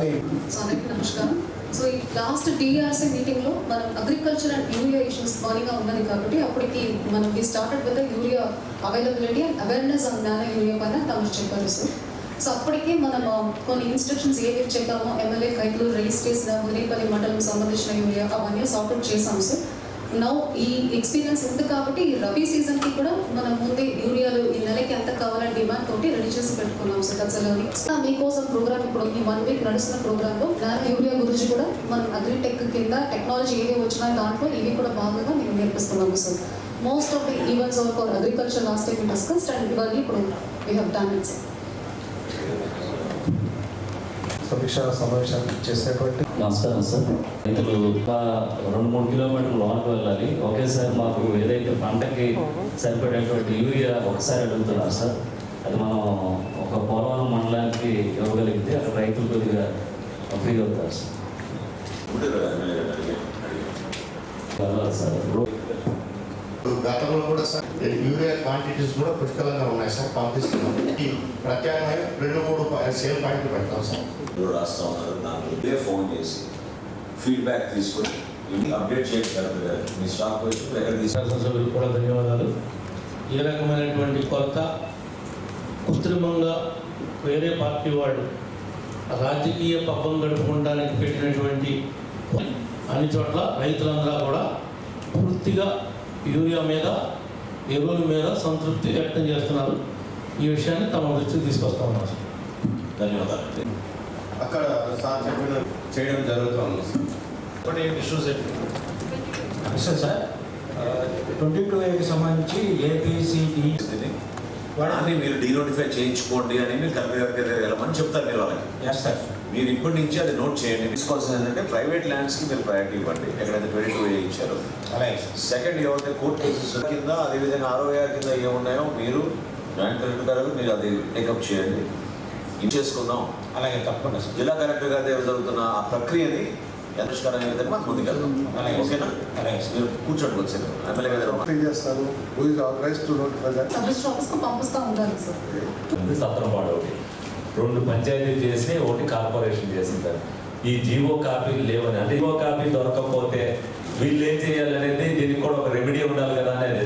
So అందరికీ నమస్కారం. So ఈ లాస్ట్ మీటింగ్లో మనం అగ్రికల్చర్ అండ్ యూరియా ఇష్యూస్ బర్నింగ్గా ఉన్నది కాబట్టి అప్పటికి మనం ఈ started with urea availability and awareness on nano urea పైన తమరు చెప్పారు సార్ సో అప్పటికే మనం కొన్ని ఇన్స్ట్రక్షన్స్ ఏవి చెప్పామో ఎమ్మెల్యే కైకులు రిలీజ్ చేసిన ఉదయపల్లి మండలం సంబంధించిన యూరియా అవన్నీ సార్ట్అవుట్ చేసాం సార్ నౌ ఈ ఎక్స్పీరియన్స్ ఉంది కాబట్టి ఈ రబీ సీజన్కి కూడా మనం ముందే యూరియాలు ఈ నెలకి ఎంత కావాలని డిమాండ్ తోటి రెడీ చేసి పెట్టుకున్నాం సార్ దసలోని మీకోసం ప్రోగ్రామ్ ఇప్పుడు ఈ వన్ వీక్ నడుస్తున్న ప్రోగ్రామ్లో యూరియా గురించి కూడా మనం అగ్రిటెక్ కింద టెక్నాలజీ ఏవి వచ్చినా దాంట్లో ఇవి కూడా బాగా మేము నేర్పిస్తున్నాము sir. Most of the events of for agriculture last time discussed and ఇవన్నీ ఇప్పుడు we have done it sir సమీక్ష సమావేశానికి చేసినటువంటి నమస్కారం సార్. రైతులు రెండు మూడు కిలోమీటర్లు లోనికి వెళ్ళాలి. ఒకేసారి మాకు ఏదైతే పంటకి సరిపడేటువంటి యూరియా ఒకసారి అడుగుతున్నారు సార్. అది మనం ఒక పోలవరం మండలానికి ఇవ్వగలిగితే అక్కడ రైతులు కొద్దిగా ఫ్రీ అవుతారు సార్. సార్. గతంలో కూడా సార్ యూరియా క్వాంటిటీస్ కూడా పుష్కలంగా ఉన్నాయి సార్ పంపిస్తున్నాం ఈ ప్రత్యామ్నాయం రెండు మూడు సేల్ పాయింట్లు పెడతాం సార్. ఎవరు రాస్తా ఉన్నారు దాంట్లో ఇదే ఫోన్ చేసి ఫీడ్బ్యాక్ తీసుకొని అప్డేట్ మీ స్టాక్ ఎక్కడ కూడా ధన్యవాదాలు. ఏ రకమైనటువంటి కొరత కృత్రిమంగా వేరే పార్టీ వాడు రాజకీయ పబ్బం గడుపుకోవడానికి పెట్టినటువంటి అన్ని చోట్ల రైతులందరూ కూడా పూర్తిగా యూరియా మీద ఎరువుల మీద సంతృప్తి వ్యక్తం చేస్తున్నారు. ఈ విషయాన్ని తమ దృష్టికి తీసుకొస్తా ఉన్నారు సార్. ధన్యవాదాలు. అక్కడ సార్ చెప్పిన చేయడం జరుగుతుంది. కొన్ని issues sir sir twenty two ఏకి సంబంధించి ఏపీసీటీ వాళ్ళని మీరు డీనోటిఫై చేయించుకోండి అని మీరు కలెక్టర్ గారికి వెళ్ళమని చెప్తారు మీరు వాళ్ళకి. ఎస్ సార్ మీరు ఇప్పటి నుంచి అది నోట్ చేయండి. తీసుకోవాల్సింది ఏంటంటే ప్రైవేట్ ల్యాండ్స్కి మీరు ప్రయారిటీ ఇవ్వండి. ఎక్కడైతే ట్వంటీ టూ ఏ ఇచ్చారో సెకండ్ ఎవరైతే కోర్ట్ కేసెస్ కింద అదేవిధంగా ఆర్ఓఆర్ కింద ఏమున్నాయో మీరు జాయింట్ కలెక్టర్ గారు మీరు అది టేకప్ చేయండి. ఇది చేసుకుందాం. అలాగే తప్పకుండా జిల్లా కలెక్టర్ గారి జరుగుతున్న ఆ ప్రక్రియని యథాష్కరంగా విధంగా మనం ముందుకెళ్దాం అలాగే. ఓకేనా? అలాగే. మీరు కూర్చోండి వచ్చారు ఎమ్మెల్యే గారు ఫీల్ చేస్తారు? Who is authorise to notify that sub స్టాఫీస్కి పంపిస్తూ ఉండాలి సార్ ఒకటి. రెండు పంచాయతీలు చేసి ఒకటి కార్పొరేషన్ చేసింది సార్ ఈ జీవో కాపీలు లేవని. అంటే జీవో కాపీ దొరకకపోతే వీళ్ళు ఏం చేయాలి అనేది దీనికి కూడా ఒక రెమెడీ ఉండాలి కదా అనేది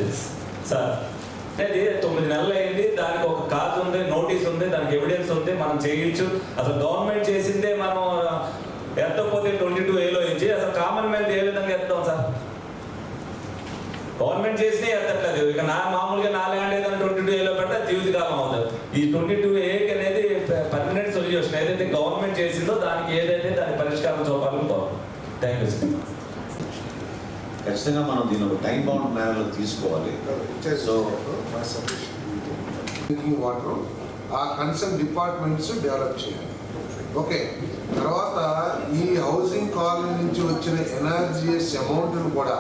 సార్ అనేది తొమ్మిది నెలలు అయింది. దానికి ఒక కాజ్ ఉంది నోటీస్ ఉంది దానికి ఎవిడెన్స్ ఉంది. మనం చేయొచ్చు అసలు గవర్నమెంట్ చేసిందే మనం ఎత్తకపోతే ట్వంటీ టూ ఏలో ఇచ్చి అసలు కామన్ మ్యాన్ ఏ విధంగా ఎత్తాం సార్? గవర్నమెంట్ చేసినా ఎత్తట్లేదు. ఇక నా మామూలుగా నా ల్యాండ్ ఏదైనా ట్వంటీ టూ ఏలో పెడితే జీవితకాలం అవుతుంది. ఈ ట్వంటీ టూ ఏకి అనేది పర్మనెంట్ సొల్యూషన్ ఏదైతే గవర్నమెంట్ చేసిందో దానికి ఏదైతే దాని పరిష్కారం చూపాలని కోరు థ్యాంక్ యూ సార్ ఖచ్చితంగా మనం దీని ఒక టైం బౌండ్ మేనర్లో తీసుకోవాలి. సో వాటర్ ఆ కన్సర్న్ డిపార్ట్మెంట్స్ డెవలప్ చేయాలి. ఓకే. తర్వాత ఈ హౌసింగ్ కాలనీ నుంచి వచ్చిన ఎన్ఆర్జిఎస్ అమౌంట్ను కూడా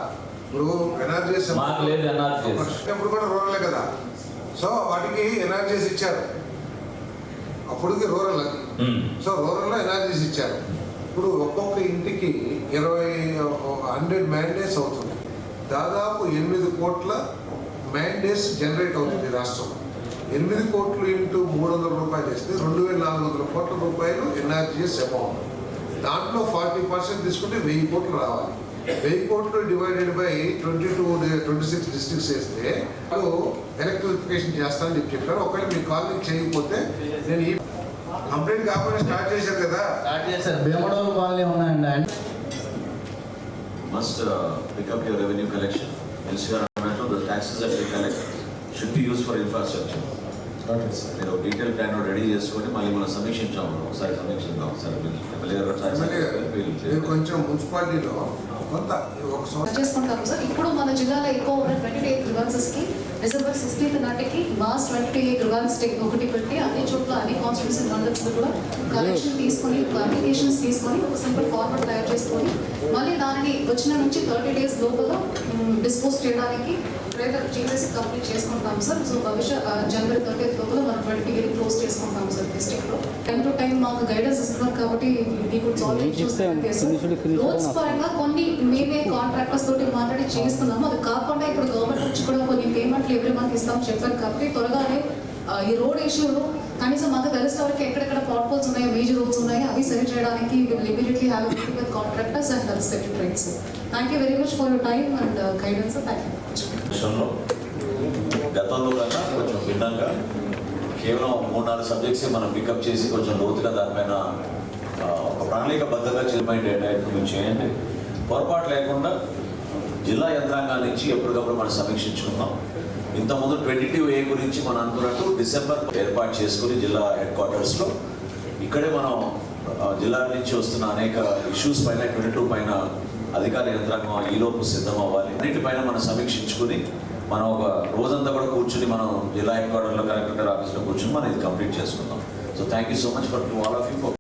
ఇప్పుడు ఎన్ఆర్జిఎస్. ఇప్పుడు కూడా రూరలే కదా? సో వాటికి ఎన్ఆర్జిఎస్ ఇచ్చారు. అప్పటికి రూరల్ అది. సో రూరల్లో ఎన్ఆర్జీస్ ఇచ్చారు. ఇప్పుడు ఒక్కొక్క ఇంటికి ఇరవై హండ్రెడ్ మ్యాండేట్స్ అవుతుంది. దాదాపు ఎనిమిది కోట్ల మ్యాండేట్స్ జనరేట్ అవుతుంది రాష్ట్రంలో. ఎనిమిది కోట్లు ఇంటూ మూడు వందల రూపాయలు వేస్తే రెండు వేల నాలుగు వందల కోట్ల రూపాయలు ఎన్ఆర్జీఎస్ అమౌంట్ దాంట్లో ఫార్టీ పర్సెంట్ తీసుకుంటే వెయ్యి కోట్లు రావాలి. వెయ్యి కోట్లు divided by twenty two twenty six districts వేస్తే వాళ్ళు ఎలక్ట్రిఫికేషన్ చేస్తానని చెప్పి చెప్పారు. ఒకవేళ మీ కాలనీ చేయకపోతే నేను ఈ కంప్లీట్ కాకుండా స్టార్ట్ చేశారు కదా. స్టార్ట్ చేశారు. భీమడోలు కాలనీ ఉన్నాయండి. Must pick up your revenue collection LCR the taxes that we collect should be use for infrastructure మీరు డీటెయిల్ ప్లాన్ రెడీ చేసుకొని మళ్ళీ మనం సమీక్షించాము. ఒకసారి సమీక్షిద్దాం ఒకసారి ఎమ్మెల్యే గారు ఒకసారి కొంచెం మున్సిపాలిటీలో కొంత ఒక చేసుకుంటాము సార్. ఇప్పుడు మన జిల్లాలో ఎక్కువ ఉన్న ట్వంటీ ఎయిట్ గ్రివాన్సెస్కి డిసెంబర్ సిక్స్టీన్త్ నాటికి mass twenty eight grievance day ఒకటి పెట్టి అన్ని చోట్ల అన్ని కాన్స్టిట్యూషన్ మండల్స్లో కూడా కలెక్షన్ తీసుకొని అప్లికేషన్స్ తీసుకొని ఒక సింపుల్ ఫార్వర్డ్ తయారు చేసుకొని మళ్ళీ దానిని వచ్చిన నుంచి థర్టీ డేస్ లోపల డిస్పోజ్ చేయడానికి ప్రయత్నం చేసేసి కంప్లీట్ చేసుకుంటాం సార్ సో భవిష్య జనవరి థర్టీ లోపల మనం ట్వంటీ ఎయిట్ క్లోజ్ చేసుకుంటాం సార్ డిస్ట్రిక్ట్లో టైం టు టైం మాకు గైడెన్స్ ఇస్తున్నారు కాబట్టి రోడ్స్ పరంగా కొన్ని మేమే కాంట్రాక్టర్స్ తోటి మాట్లాడి చేస్తున్నాము. అది కాకుండా ఇప్పుడు గవర్నమెంట్ నుంచి కూడా కొన్ని పేమెంట్లు ఎవ్రీ మంత్ ఇస్తాం చెప్పారు కాబట్టి త్వరగానే ఈ రోడ్ ఇష్యూలో కనీసం మాకు తెలిసిన వరకు ఎక్కడెక్కడ పాట్ పోల్స్ ఉన్నాయో మేజర్ రోడ్స్ ఉన్నాయో అవి సరి చేయడానికి will immediately have meeting with contractors and secretaries thank you very much for your time and guidance thank you విషయంలో గతంలో కన్నా కొంచెం భిన్నంగా కేవలం మూడు నాలుగు సబ్జెక్ట్స్ మనం పికప్ చేసి కొంచెం లోతుగా దానిపైన ఒక ప్రణాళికబద్ధంగా చిరుమైన డేటా మీరు చేయండి. పొరపాటు లేకుండా జిల్లా యంత్రాంగాల నుంచి ఎప్పటికప్పుడు మనం సమీక్షించుకుందాం. ఇంతకుముందు ట్వంటీ టూ ఏ గురించి మనం అనుకున్నట్టు డిసెంబర్ ఏర్పాటు చేసుకుని జిల్లా హెడ్ క్వార్టర్స్లో ఇక్కడే మనం జిల్లాల జిల్లా నుంచి వస్తున్న అనేక ఇష్యూస్ పైన ట్వంటీ టూ పైన అధికార యంత్రాంగం ఈలోపు సిద్ధం అవ్వాలి అన్నిటిపైన మనం సమీక్షించుకుని మనం ఒక రోజంతా కూడా కూర్చుని మనం జిల్లా హెడ్ క్వార్టర్లో కలెక్టర్ ఆఫీస్లో కూర్చుని మనం ఇది కంప్లీట్ చేసుకుందాం. So thank you so much for to all of you